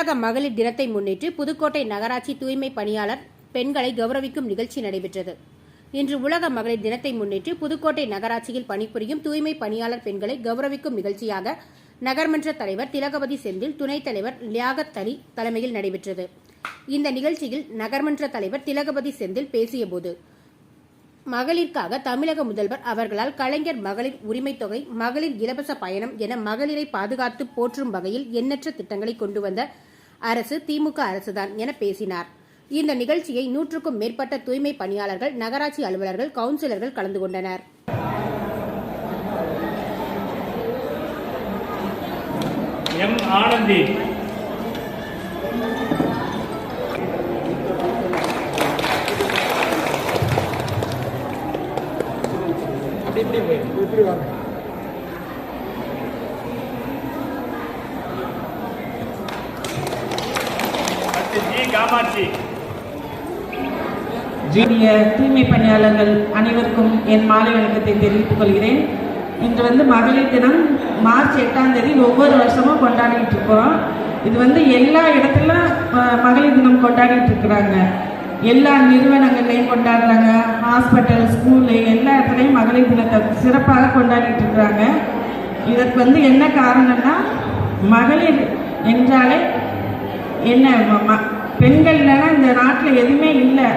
உலக மகளிர் தினத்தை முன்னிட்டு புதுக்கோட்டை நகராட்சி தூய்மை பணியாளர் பெண்களை கௌரவிக்கும் நிகழ்ச்சி நடைபெற்றது. இன்று உலக மகளிர் தினத்தை முன்னிட்டு புதுக்கோட்டை நகராட்சியில் பணிபுரியும் தூய்மை பணியாளர் பெண்களை கௌரவிக்கும் நிகழ்ச்சியாக நகர்மன்ற தலைவர் திலகபதி செந்தில் துணைத் தலைவர் லியாகத் அலி தலைமையில் நடைபெற்றது. இந்த நிகழ்ச்சியில் நகர்மன்ற தலைவர் திலகபதி செந்தில் பேசியபோது மகளிருக்காக தமிழக முதல்வர் அவர்களால் கலைஞர் மகளிர் உரிமைத் தொகை மகளிர் இலவச பயணம் என மகளிரை பாதுகாத்து போற்றும் வகையில் எண்ணற்ற திட்டங்களை கொண்டு வந்த அரசு திமுக அரசுதான் என பேசினார். இந்த நிகழ்ச்சியை நூற்றுக்கும் மேற்பட்ட தூய்மை பணியாளர்கள் நகராட்சி அலுவலர்கள் கவுன்சிலர்கள் கலந்து கொண்டனர். எம். ஆனந்தி. இப்படி வாங்க. தூய்மை பணியாளர்கள் அனைவருக்கும் என் மாலை வணக்கத்தை தெரிவித்துக் கொள்கிறேன். இன்று வந்து மகளிர் தினம் மார்ச் எட்டாம் தேதி ஒவ்வொரு வருஷமும் கொண்டாடிட்டு இருக்கிறோம். இது வந்து எல்லா இடத்துல மகளிர் தினம் கொண்டாடிட்டு இருக்கிறாங்க. எல்லா நிறுவனங்கள்லையும் கொண்டாடுறாங்க. ஹாஸ்பிட்டல் ஸ்கூலு எல்லா இடத்துலையும் மகளிர் தினத்தை சிறப்பாக கொண்டாடிட்டு இருக்கிறாங்க. இதற்கு வந்து என்ன காரணம்னா மகளிர் என்றாலே என்ன? பெண்கள் இல்லைன்னா இந்த நாட்டில் எதுவுமே இல்லை.